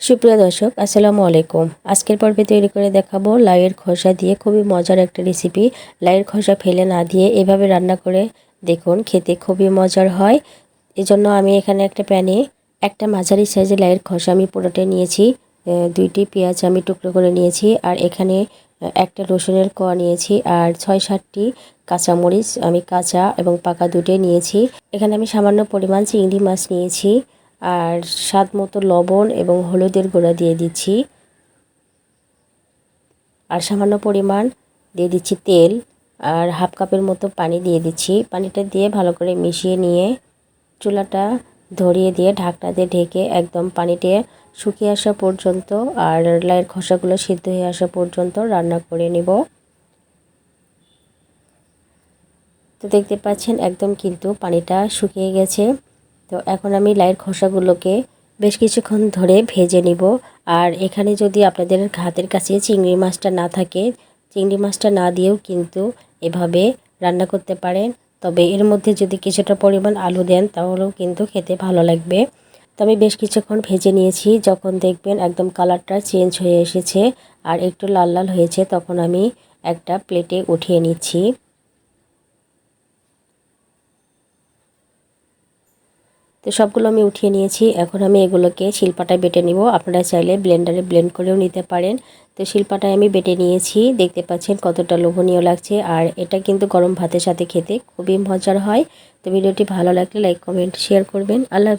সুপ্রিয় দর্শক, আসসালামু আলাইকুম। আজকের পর্বে তৈরি করে দেখাবো লাইয়ের খোসা দিয়ে খুবই মজার একটা রেসিপি লাইয়ের খোসা ফেলে না দিয়ে এভাবে রান্না করে দেখুন, খেতে খুবই মজার হয়। এজন্য আমি এখানে একটা প্যানে একটা মাঝারি সাইজের লাইয়ের খোসা আমি পুরোটা নিয়েছি। দুইটি পেঁয়াজ আমি টুকরো করে নিয়েছি আর এখানে একটা রসুনের কোয়া নিয়েছি আর ছয় সাতটি কাঁচামরিচ আমি কাঁচা এবং পাকা দুটোই নিয়েছি। এখানে আমি সামান্য পরিমাণ চিংড়ি মাছ নিয়েছি। আর স্বাদ মতো লবণ এবং হলুদের গুঁড়া দিয়ে দিচ্ছি। আর সামান্য পরিমাণ দিয়ে দিচ্ছি তেল আর হাফ কাপের মতো পানি দিয়ে দিচ্ছি। পানিটা দিয়ে ভালো করে মিশিয়ে নিয়ে চুলাটা ধরিয়ে দিয়ে ঢাকনা দিয়ে ঢেকে একদম পানিতে শুকিয়ে আসা পর্যন্ত আর লাইয়ের খোসাগুলো সিদ্ধ হয়ে আসা পর্যন্ত রান্না করে নেব। তো দেখতে পাচ্ছেন একদম কিন্তু পানিটা শুকিয়ে গেছে। তো এখন আমি লাইয়ের খোসাগুলোকে বেশ কিছুক্ষণ ধরে ভেজে নিব। আর এখানে যদি আপনাদের হাতের কাছে চিংড়ি মাছটা না থাকে, চিংড়ি মাছটা না দিয়েও কিন্তু এভাবে রান্না করতে পারেন। তবে এর মধ্যে যদি কিছুটা পরিমাণ আলু দেন, তাহলেও কিন্তু খেতে ভালো লাগবে। তো আমি বেশ কিছুক্ষণ ভেজে নিয়েছি। যখন দেখবেন একদম কালারটা চেঞ্জ হয়ে এসেছে আর একটু লাল লাল হয়েছে, তখন আমি একটা প্লেটে উঠিয়ে নিচ্ছি। তো সবগুলো আমি উঠিয়ে নিয়েছি। এখন আমি এগুলোকে শিলপাটায় বেটে নিব। আপনারা চাইলে ব্লেন্ডারে ব্লেন্ড করেও নিতে পারেন। তো শিল্পাটায় আমি বেটে নিয়েছি। দেখতে পাচ্ছেন কতটা লোভনীয় লাগছে। আর এটা কিন্তু গরম ভাতের সাথে খেতে খুবই মজার হয়। তো ভিডিওটি ভালো লাগলে লাইক কমেন্ট শেয়ার করবেন। আল্লাহ